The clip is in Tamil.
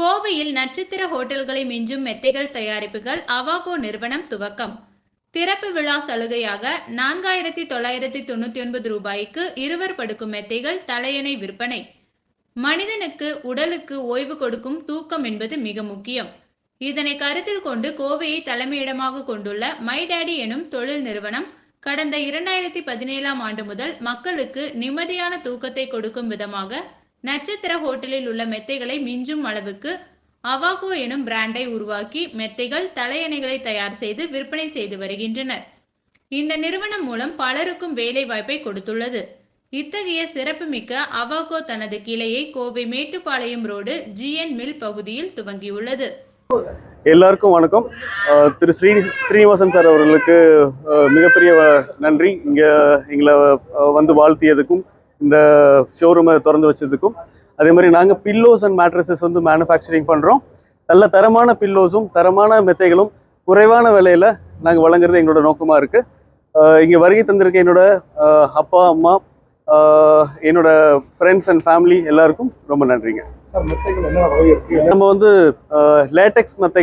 கோவையில் நட்சத்திர ஹோட்டல்களை மிஞ்சும் மெத்தைகள் தயாரிப்புகள் அவாகோ நிறுவனம் துவக்கம். திறப்பு விழா சலுகையாக நான்காயிரத்தி தொள்ளாயிரத்தி தொண்ணூற்றி ஒன்பது ரூபாய்க்கு இருவர் படுக்கும் மெத்தைகள் தலையணை விற்பனை. மனிதனுக்கு உடலுக்கு ஓய்வு கொடுக்கும் தூக்கம் என்பது மிக முக்கியம். இதனை கருத்தில் கொண்டு கோவையை தலைமையிடமாக கொண்டுள்ள மை டேடி எனும் தொழில் நிறுவனம் கடந்த இரண்டாயிரத்தி பதினேழாம் ஆண்டு முதல் மக்களுக்கு நிம்மதியான தூக்கத்தை கொடுக்கும் விதமாக நட்சத்திர ஹோட்டலில் உள்ள மெத்தைகளை மிஞ்சும் அளவுக்கு அவாகோ எனும் பிராண்டை உருவாக்கி மெத்தைகள் தலையணைகளை தயார் செய்து விற்பனை செய்து வருகின்றனர். இந்த நிறுவனம் மூலம் பலருக்கும் வேலை வாய்ப்பை கொடுத்துள்ளது. இத்தகைய சிறப்புமிக்க அவாகோ தனது கிளையை Kovai Mettupalayam road GN mill பகுதியில் துவங்கியுள்ளது. எல்லாருக்கும் வணக்கம். திரு ஸ்ரீ ஸ்ரீனிவாசன் சார் அவர்களுக்கு மிகப்பெரிய நன்றி. இங்கே எங்களை வந்து வாழ்த்தியதுக்கும் இந்த ஷோரூமை திறந்து வச்சதுக்கும் அதே மாதிரி நாங்கள் பில்லோஸ் அண்ட் மேட்ரஸஸ் வந்து மேனுஃபேக்சரிங் பண்ணுறோம் நல்ல தரமான பில்லோஸும் தரமான மெத்தைகளும் குறைவான விலையில் நாங்கள் வழங்குறது எங்களோட நோக்கமாக இருக்குது இங்கே வருகை தந்திருக்க என்னோட அப்பா அம்மா என்னோட ஃப்ரெண்ட்ஸ் அண்ட் ஃபேமிலி எல்லாருக்கும் ரொம்ப நன்றிங்க. நம்ம வந்து லேட்டெக்ஸ் மெத்தை